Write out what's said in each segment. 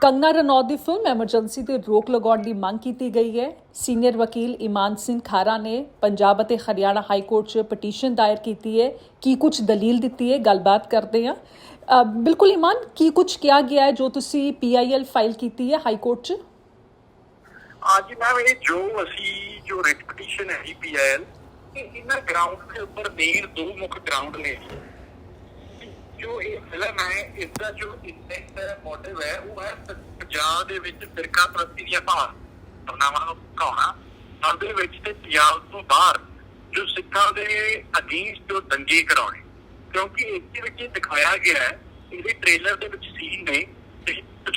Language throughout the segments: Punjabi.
ਕੰਗਨਾ ਰਣੌਤ ਦੀ ਫਿਲਮ ਐਮਰਜੈਂਸੀ ਤੇ ਰੋਕ ਲਗਾਉਣ ਦੀ ਮੰਗ ਕੀਤੀ ਗਈ ਹੈ। ਸੀਨੀਅਰ ਵਕੀਲ ਇਮਾਨ ਸਿੰਘ ਖਾਰਾ ਨੇ ਪੰਜਾਬ ਅਤੇ ਹਰਿਆਣਾ ਹਾਈ ਕੋਰਟ 'ਚ ਪਟੀਸ਼ਨ ਦਾਇਰ ਕੀਤੀ ਹੈ। ਕੀ ਕੁਝ ਦਲੀਲ ਦਿੱਤੀ ਹੈ? ਗੱਲਬਾਤ ਕਰਦੇ ਹਾਂ। ਬਿਲਕੁਲ ਇਮਾਨ, ਕੀ ਕੁਝ ਕਿਹਾ ਗਿਆ ਹੈ ਜੋ ਤੁਸੀਂ ਪੀਆਈਐਲ ਫਾਈਲ ਕੀਤੀ ਹੈ ਹਾਈ ਕੋਰਟ 'ਚ? ਅੱਜ ਮੈਮ ਇਹ ਜੋ ਅਸੀਂ ਜੋ ਰਿਟ ਪਟੀਸ਼ਨ ਹੈ ਪੀਐਲ ਇਹਨਾਂ ਗਰਾਊਂਡ ਦੇ ਉੱਪਰ ਮੇਨ ਦੋ ਮੁੱਖ ਗਰਾਊਂਡ ਨੇ ਜੋ ਇਹ ਫਿਲਮ ਹੈ ਇਸ ਦਾ ਜੋ ਇੰਟੈਂਟ ਮੋਟਿਵ ਹੈ, ਉਹ ਹੈ ਪੰਜਾਬ ਦੇ ਵਿੱਚ ਫਿਰਕਾ ਪ੍ਰਸਤੀ ਦੀਆਂ ਭਾਵਨਾਵਾਂ ਨੂੰ ਭੁਕਾਉਣਾ ਉਹਦੇ ਵਿੱਚ ਤੇ ਪੰਜਾਬ ਤੋਂ ਬਾਹਰ ਜੋ ਸਿੱਖਾਂ ਦੇ ਅਗੇਂਸਟ ਜੋ ਦੰਗੇ ਕਰਾਉਣੇ। ਕਿਉਂਕਿ ਇਸ ਦੇ ਵਿੱਚ ਦਿਖਾਇਆ ਗਿਆ ਹੈ, ਇਹਦੇ ਟ੍ਰੇਲਰ ਦੇ ਵਿੱਚ ਸੀਨ ਨੇ, ਤੇ ਕੁਝ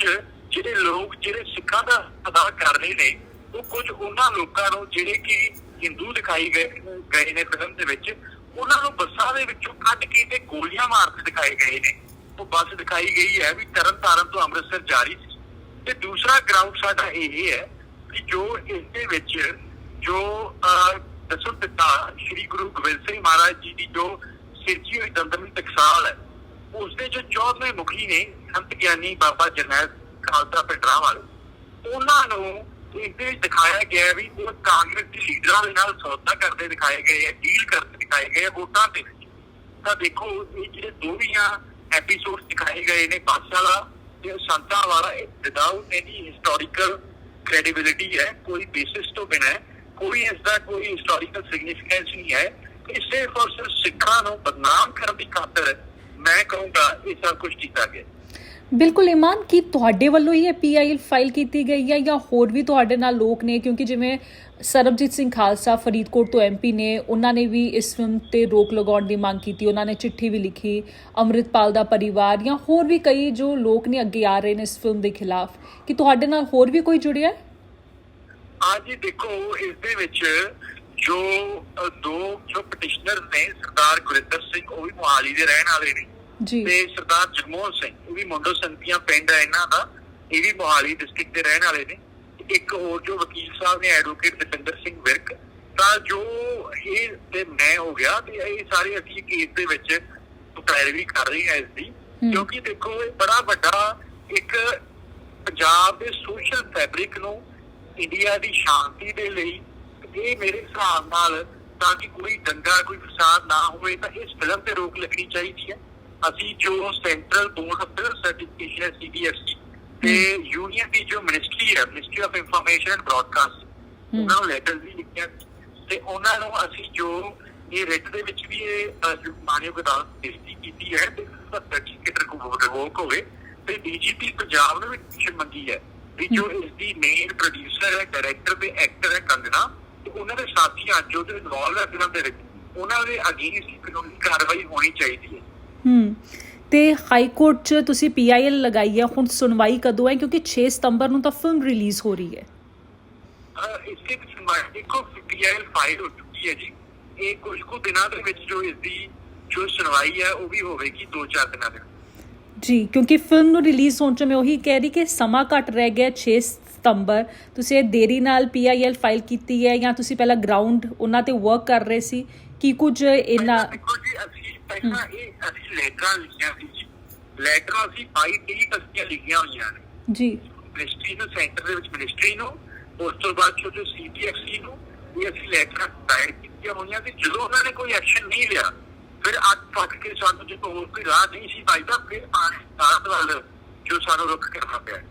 ਜਿਹੜੇ ਲੋਕ, ਜਿਹੜੇ ਸਿੱਖਾਂ ਦਾ ਅਦਾ ਕਰ ਰਹੇ ਨੇ, ਉਹ ਕੁਝ ਉਹਨਾਂ ਲੋਕਾਂ ਨੂੰ ਜਿਹੜੇ ਕਿ ਹਿੰਦੂ ਦਿਖਾਈ ਗਏ ਗਏ ਨੇ ਫਿਲਮ ਦੇ ਵਿੱਚ ਉਹਨਾਂ ਨੂੰ ਬੱਸਾਂ ਦੇ ਵਿੱਚੋਂ ਕੱਢ ਕੇ ਤੇ ਗੋਲੀਆਂ ਮਾਰਦੇ ਦਿਖਾਏ ਗਏ ਨੇ। ਉਹ ਬੱਸ ਦਿਖਾਈ ਗਈ ਹੈ ਵੀ ਤਰਨ ਤਾਰਨ ਤੋਂ ਅੰਮ੍ਰਿਤਸਰ ਜਾ ਰਹੀ ਸੀ। ਤੇ ਦੂਸਰਾ ਗਰਾਊਂਡ ਸਾਡਾ ਇਹ ਹੈ ਕਿ ਜੋ ਇਸ ਦੇ ਵਿੱਚ ਜੋ ਅਹ, ਦਸਮ ਪਿਤਾ ਸ੍ਰੀ ਗੁਰੂ ਗੋਬਿੰਦ ਸਿੰਘ ਮਹਾਰਾਜ ਜੀ ਦੀ ਜੋ ਸਿਰਜੀ ਹੋਈ ਦੰਦਮੀ ਟਕਸਾਲ ਹੈ ਉਸ ਦੇ ਜੋ 14ਵੇਂ ਮੁਖੀ ਨੇ ਸੰਤ ਗਿਆਨੀ ਬਾਬਾ ਜਰਨੈਲ ਖਾਲਸਾ ਪਿੰਡਰਾਂ ਵਾਲੇ ਉਹਨਾਂ ਨੂੰ ਇਸ ਦੇ ਵਿੱਚ ਦਿਖਾਇਆ ਗਿਆ ਵੀ ਉਹ ਕਾਂਗਰਸ ਦੇ ਲੀਡਰਾਂ ਦੇ ਨਾਲ ਸੌਦਾ ਕਰਦੇ ਦਿਖਾਏ ਗਏ ਹੈ ਡੀਲ ਕਰਦੇ ਦਿਖਾਏ ਗਏ ਵੋਟਾਂ ਦੇ ਵਿੱਚ। ਤਾਂ ਦੇਖੋ, ਇਹ ਜਿਹੜੇ ਦੋਵੀਆਂ ਐਪੀਸੋਡ ਦਿਖਾਏ ਗਏ ਨੇ ਬੱਸ ਵਾਲਾ ਤੇ ਸੰਤਾਂ ਵਾਲਾ ਵਿਦਆਊਟ ਐਨੀ ਹਿਸਟੋਰੀਕਲ ਕ੍ਰੈਡੀਬਿਲਿਟੀ ਹੈ, ਕੋਈ ਬੇਸਿਸ ਤੋਂ ਬਿਨਾਂ ਕੋਈ ਇਸ ਦਾ ਕੋਈ ਹਿਸਟੋਰੀਕਲ ਸਿਗਨੀਫੀਕੈਂਸ ਨਹੀਂ ਹੈ। ਇਹ ਸਿਰਫ ਔਰ ਸਿਰਫ ਸਿੱਖਾਂ ਨੂੰ ਬਦਨਾਮ ਕਰਨ ਦੀ ਖਾਤਰ ਮੈਂ ਕਹੂੰਗਾ ਇਹ ਸਭ ਕੁਝ ਕੀਤਾ ਗਿਆ। ਬਿਲਕੁਲ ਇਮਾਨ ਕੀ ਤੁਹਾਡੇ ਵੱਲੋਂ ਹੀ ਇਹ ਪੀਆਈਐਲ ਫਾਈਲ ਕੀਤੀ ਗਈ ਹੈ ਜਾਂ ਹੋਰ ਵੀ ਤੁਹਾਡੇ ਨਾਲ ਲੋਕ ਨੇ? ਕਿਉਂਕਿ ਜਿਵੇਂ ਸਰਬਜੀਤ ਸਿੰਘ ਖਾਲਸਾ ਫਰੀਦਕੋਟ ਤੋਂ ਐਮਪੀ ਨੇ, ਉਹਨਾਂ ਨੇ ਵੀ ਇਸ ਫਿਲਮ ਤੇ ਰੋਕ ਲਗਾਉਣ ਦੀ ਮੰਗ ਕੀਤੀ, ਉਹਨਾਂ ਨੇ ਚਿੱਠੀ ਵੀ ਲਿਖੀ, ਅੰਮ੍ਰਿਤਪਾਲ ਦਾ ਪਰਿਵਾਰ ਜਾਂ ਹੋਰ ਵੀ ਕਈ ਜੋ ਲੋਕ ਨੇ ਅੱਗੇ ਆ ਰਹੇ ਨੇ ਇਸ ਫਿਲਮ ਦੇ ਖਿਲਾਫ, ਕਿ ਤੁਹਾਡੇ ਨਾਲ ਹੋਰ ਵੀ ਕੋਈ ਜੁੜਿਆ ਹੈ? ਅੱਜ ਦੇਖੋ, ਇਸ ਦੇ ਵਿੱਚ ਜੋ ਦੋ ਜੋ ਪਟੀਸ਼ਨਰ ਨੇ, ਸਰਦਾਰ ਗੁਰਿੰਦਰ ਸਿੰਘ, ਉਹ ਵੀ ਮੁਹਾਲੀ ਦੇ ਰਹਿਣ ਵਾਲੇ ਨੇ। ਜੀ। ਤੇ ਸਰਦਾਰ ਜਗਮੋਹਨ ਸਿੰਘ ਇਹ ਵੀ ਮੁੰਡੋ ਸੰਤੀਆਂ ਪਿੰਡ ਹੈ ਇਹਨਾਂ ਦਾ ਇਹ ਵੀ ਮੁਹਾਲੀ ਡਿਸਟ੍ਰਿਕਟ ਦੇ ਰਹਿਣ ਵਾਲੇ ਨੇ। ਇੱਕ ਹੋਰ ਜੋ ਵਕੀਲ ਸਾਹਿਬ ਨੇ ਐਡਵੋਕੇਟ ਦਵਿੰਦਰ ਸਿੰਘ ਵਿਰਕ ਤਾਂ ਜੋ ਇਹ ਤੇ ਮੈਂ ਹੋ ਗਿਆ ਤੇ ਇਹ ਸਾਰੇ ਅਸੀਂ ਕੇਸ ਦੇ ਵਿੱਚ ਪੈਰਵੀ ਕਰ ਰਹੇ ਹਾਂ ਇਸ ਦੀ। ਕਿਉਂਕਿ ਦੇਖੋ ਇਹ ਬੜਾ ਵੱਡਾ ਇੱਕ ਪੰਜਾਬ ਦੇ ਸੋਸ਼ਲ ਫੈਬਰਿਕ ਨੂੰ ਇੰਡੀਆ ਦੀ ਸ਼ਾਂਤੀ ਦੇ ਲਈ ਇਹ ਮੇਰੇ ਹਿਸਾਬ ਨਾਲ ਤਾਂ ਕਿ ਕੋਈ ਦੰਗਾ ਕੋਈ ਫਸਾਦ ਨਾ ਹੋਵੇ ਤਾਂ ਇਸ ਫਿਲਮ ਤੇ ਰੋਕ ਲੱਗਣੀ ਚਾਹੀਦੀ ਹੈ। ਅਸੀਂ ਜੋ ਸੈਂਟਰਲ ਬੋਰਡ ਆਫ ਸਰਟੀਫਿਕੇਸ਼ਨ ਹੈ ਸੀਬੀਐਫਸੀ ਤੇ ਯੂਨੀਅਨ ਦੀ ਜੋ ਮਿਨਿਸਟਰੀ ਹੈ ministry of information and broadcast. ਉਹਨਾਂ ਨੂੰ ਲੈਟਰ ਵੀ ਲਿਖਿਆ। ਤੇ ਉਹਨਾਂ ਨੂੰ ਅਸੀਂ ਜੋ ਇਹ ਰਿਟ ਦੇ ਵਿੱਚ ਵੀ ਇਹ ਮਾਨਯੋਗ ਅਦਾਲਤ ਬੇਨਤੀ ਕੀਤੀ ਹੈ ਤੇ ਸਰਟੀਫਿਕੇਟ ਰਿਵੋਕ ਹੋਵੇ ਤੇ ਡੀਜੀਪੀ ਪੰਜਾਬ ਨੂੰ ਵੀ ਪਿੱਛੇ ਮੰਗੀ ਹੈ ਵੀ ਜੋ ਇਸ ਦੀ ਮੇਨ ਪ੍ਰੋਡਿਊਸਰ ਹੈ ਡਾਇਰੈਕਟਰ ਤੇ ਐਕਟਰ ਹੈ ਕੰਗਨਾ ਤੇ ਉਹਨਾਂ ਦੇ ਸਾਥੀਆਂ ਜੋ ਤੇ ਇਨਵੋਲਵ ਹੈ ਫਿਲਮ ਦੇ ਵਿੱਚ। ਉਹਨਾਂ ਦੇ ਅਗੇਂਸਟ ਕਾਨੂੰਨੀ ਕਾਰਵਾਈ ਹੋਣੀ ਚਾਹੀਦੀ ਹੈ। ਹੂੰ। ਤੇ ਹਾਈ ਕੋਰਟ 'ਚ ਤੁਸੀਂ ਪੀਆਈਐਲ ਲਗਾਈ ਹੈ ਹੁਣ ਸੁਣਵਾਈ ਕਦੋਂ ਹੈ? ਕਿਉਂਕਿ 6 ਸਤੰਬਰ ਨੂੰ ਤਾਂ ਫਿਲਮ ਰਿਲੀਜ਼ ਹੋ ਰਹੀ ਹੈ। ਮੈਂ ਦੇਖੋ ਪੀਆਈਐਲ ਫਾਈਲ ਹੋ ਚੁੱਕੀ ਹੈ ਜੀ। ਇਹ ਕੁਝ ਕੁ ਦਿਨਾਂ ਦੇ ਵਿੱਚ ਜੋ ਇਸ ਦੀ ਜੋ ਸੁਣਵਾਈ ਹੈ ਉਹ ਵੀ ਹੋਵੇਗੀ 2-4 ਦਿਨਾਂ ਦੇ ਜੀ ਕਿਉਂਕਿ ਫਿਲਮ ਨੂੰ ਰਿਲੀਜ਼ ਹੋਣ 'ਚ ਮੈਂ ਉਹੀ ਕਹਿ ਰਹੀ ਕਿ ਸਮਾਂ ਘੱਟ ਰਹਿ ਗਿਆ 6 ਸਤੰਬਰ। ਤੁਸੀਂ ਇਹ ਦੇਰੀ ਨਾਲ ਪੀਆਈਐਲ ਫਾਈਲ ਕੀਤੀ ਹੈ ਜਾਂ ਤੁਸੀਂ ਪਹਿਲਾਂ ਗਰਾਊਂਡ ਉਹਨਾਂ ਤੇ ਵਰਕ ਕਰ ਰਹੇ ਸੀ? ਕੀ ਕੁਝ ਇਹਨਾਂ ਦੇਖੋ ਜੀ ਅਸੀਂ ਪਹਿਲਾਂ ਇਹ ਅਸੀਂ ਲੈਟਰਾਂ ਲਿਖੀਆਂ ਸੀ। ਲੈਟਰਾਂ ਅਸੀਂ 22 ਤੇਈ ਤੱਕੀਆਂ ਲਿਖੀਆਂ ਹੋਈਆਂ ਨੇ। ਜੀ। ਮਿਨਿਸਟਰੀ ਨੂੰ ਸੈਂਟਰ ਦੇ ਵਿੱਚ ਮਿਨਿਸਟਰੀ ਨੂੰ ਉਸ ਤੋਂ ਬਾਅਦ ਜੋ ਸੀਪੀਐਫਸੀ ਨੂੰ ਇਹ ਅਸੀਂ ਲੈਟਰਾਂ ਦਾਇਰ ਕੀਤੀਆਂ ਹੋਈਆਂ ਤੇ ਜਦੋਂ ਉਹਨਾਂ ਨੇ ਕੋਈ ਐਕਸ਼ਨ ਨਹੀਂ ਲਿਆ ਫਿਰ ਅੱਜ ਤੱਕ ਕੇ ਸਾਨੂੰ ਜੇ ਹੋਰ ਕੋਈ ਰਾਹ ਨਹੀਂ ਸੀ ਪਾਈਦਾ ਫਿਰ ਆਹ ਵੱਲ ਜੋ ਸਾਨੂੰ ਰੁਕ ਕਰਨਾ ਪਿਆ।